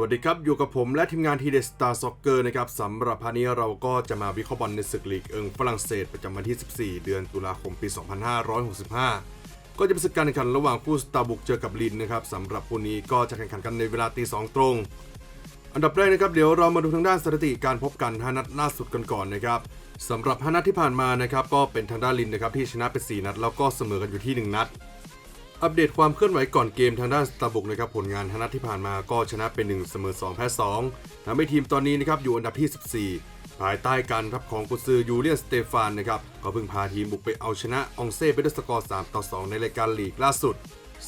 วัสดีครับ อยู่กับผมและทีมงานทีเดสตาร์ซ็อกเกอร์นะครับสำหรับพานี้เราก็จะมาวิเคราะห์บอลในศึกลีกเอิงฝรั่งเศสประจำวันที่ 14 เดือนตุลาคมปี 2565 ก็จะเป็นศึกการแข่งขันระหว่างคู่สตาร์บุกเจอกับลินนะครับสำหรับคู่นี้ก็จะแข่งขันกันในเวลาตีสองตรง อันดับแรกนะครับเดี๋ยวเรามาดูทางด้านสถิติการพบกัน5นัดล่าสุดกันก่อนนะครับสำหรับ5นัดที่ผ่านมานะครับก็เป็นทางด้านลินนะครับที่ชนะไป4นัดแล้วก็เสมอกันอยู่ที่ 1 นัด อัปเดตความเคลื่อนไหวก่อนเกมทางด้านสตาร์บุกนะครับผลงานทนัดที่ผ่านมาก็ชนะเป็น 1 เสมอ2 แพ้2ทำให้ทีมตอนนี้นะครับอยู่อันดับที่ 14 ภายใต้การรับของกุซือยูเลียนสเตฟานนะครับก็เพิ่งพาทีมบุกไปเอาชนะองเซ่ไปด้วยสกอร์ 3 ต่อ 2 ในรายการลีกล่าสุด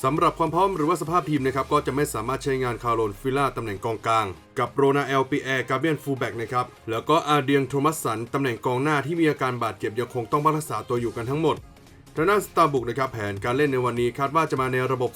สำหรับความพร้อมหรือว่าสภาพทีมนะครับก็จะไม่สามารถใช้งานคาร์โลนฟิล่าตำแหน่งกองกลาง กับโรนาเอลปีแอร์กาเบียนฟูลแบ็กนะครับแล้วก็อาเดียงโทมัสสันตำแหน่งกองหน้าที่มีอาการบาดเจ็บยังคงต้องรักษาตัวอยู่กันทั้งหมด ทางด้านสตาร์บุกนะครับแผนการเล่นในวันนี้คาดว่าจะมาในระบบ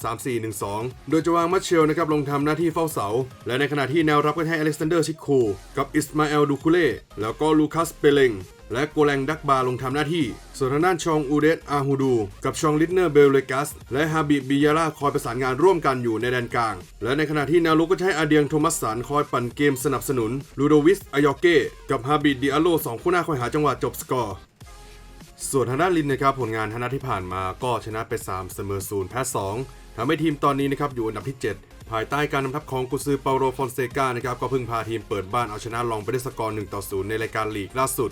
3-4-1-2 โดยจะวางมัชเชลนะครับลงทำหน้าที่เฝ้าเสา และในขณะที่แนวรับก็ให้อเล็กซานเดอร์ชิคูกับอิสมาเอลดูคูเล่แล้วก็ลูคัสเปเลงและโกแลงดักบาลงทำหน้าที่ ส่วนทางด้านชองอูเดตอาฮูดู กับชองลิทเนอร์เบลเลกัส และฮาบิบิยาร่าคอยประสานงานร่วมกันอยู่ในแดนกลาง และในขณะที่แนวลุกก็ให้อาเดียงโทมัสสันคอยปั่นเกมสนับสนุนลูโดวิสอายอเก้กับฮาบิดิอาโลสองคู่หน้าคอยหาจังหวะจบสกอร์ ส่วนทางด้านลินนะครับผลงานทานัดที่ผ่านมาก็ชนะไป 3 เสมอ0แพ้ 2ทำให้ทีมตอนนี้นะครับอยู่อันดับที่ 7 ภายใต้การนำทัพของกุซือเปาโรฟอนเซกานะครับก็เพิ่งพาทีมเปิดบ้านเอาชนะลองไปได้สกอร์1ต่อ0ในรายการลีกล่าสุด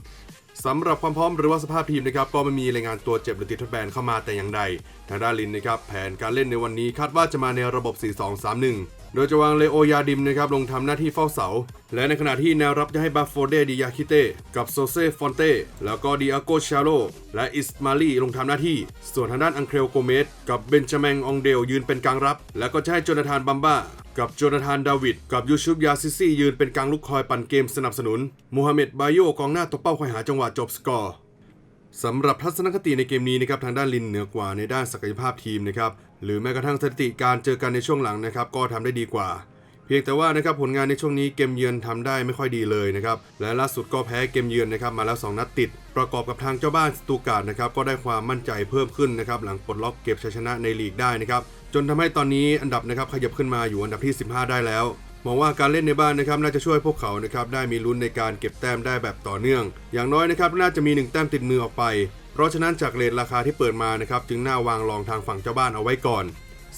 สำหรับความพร้อมหรือว่าสภาพทีมนะครับก็ไม่มีรายงานตัวเจ็บหรือติดทดแบนเข้ามาแต่อย่างใด ทางด้านลินนะครับแผนการเล่นในวันนี้คาดว่าจะมาในระบบ 4-2-3-1 โดยจะวางเลโอยาดิมนะครับลงทำหน้าที่เฝ้าเสา และในขณะที่แนวรับจะให้บาโฟเดดิยาคิเต้กับโซเซฟอนเต้แล้วก็ดิอาโกชาโลและอิสมาลีลงทำหน้าที่ ส่วนทางด้านอังเคลโกเมสกับเบนจามิงองเดลยืนเป็นกลางรับ แล้วก็จะให้โจนาธานบัมบ้ากับโจนาธานดาวิดกับยูชุบยาซิซี่ยืนเป็นกลางลุกคอยปั่นเกมสนับสนุนมูฮัมเหม็ดบายโยกองหน้าตัวเป้าคอยหาจังหวะจบสกอร์ สำหรับทัศนคติในเกมนี้นะครับทางด้านลินเหนือกว่าในด้านศักยภาพทีมนะครับหรือแม้กระทั่งสถิติการเจอกันในช่วงหลังนะครับก็ทำได้ดีกว่า เพียงแต่ว่านะครับผลงานในช่วงนี้เกมเยือนทำได้ไม่ค่อยดีเลยนะครับและล่าสุดก็แพ้เกมเยือนนะครับมาแล้ว 2 นัดติด ประกอบกับทางเจ้าบ้านสตูการ์ดนะครับก็ได้ความมั่นใจเพิ่มขึ้นนะครับหลังปลดล็อกเก็บชัยชนะในลีกได้นะครับจนทำให้ตอนนี้อันดับนะครับขยับขึ้นมาอยู่อันดับที่ 15 ได้แล้ว มองว่าการเล่นในบ้านนะครับน่าจะช่วยพวกเขานะครับได้มีลุ้นในการเก็บแต้มได้แบบต่อเนื่อง อย่างน้อยนะครับน่าจะมี 1 แต้มติดมือออกไป เพราะฉะนั้นจากเลทราคาที่เปิดมานะครับจึงน่าวางรองทางฝั่งเจ้าบ้านเอาไว้ก่อน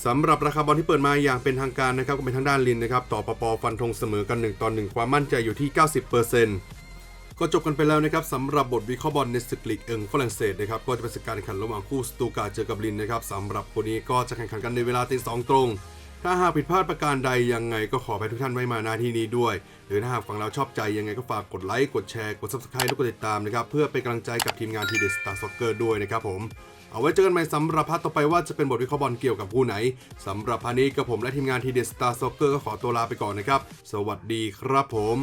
สำหรับราคาบอลที่เปิดมาอย่างเป็นทางการนะครับก็เป็นทางด้านลินนะครับต่อปปฟันธงเสมอกัน1ต่อ1ความมั่นใจอยู่ที่ 90%ก็จบกันไปแล้วนะครับสำหรับบทวิเคราะห์บอลในศึกลีกเอิงฝรั่งเศสนะครับก็จะเป็นศึกการแข่งขันระหว่างคู่สตูการ์ดเจอกับลินนะครับสำหรับคู่นี้ก็จะแข่งขันกันในเวลาตีสองตรง ถ้าหากผิดพลาดประการใดยังไงก็ขอไปทุกท่านไว้มาหน้าที่นี้ด้วย หรือถ้าหากฟังเราชอบใจยังไงก็ฝากกดไลค์กดแชร์กด subscribe และกดติดตามนะครับ เพื่อเป็นกำลังใจกับทีมงานทีเดสตาร์ซ็อกเกอร์ด้วยนะครับผม เอาไว้เจอกันใหม่สำหรับพาร์ทต่อไปว่าจะเป็นบทวิเคราะห์บอลเกี่ยวกับผู้ไหนสำหรับพาร์ทนี้กับผมและทีมงานทีเดสตาร์ซ็อกเกอร์ก็ขอตัวลาไปก่อนนะครับ สวัสดีครับผม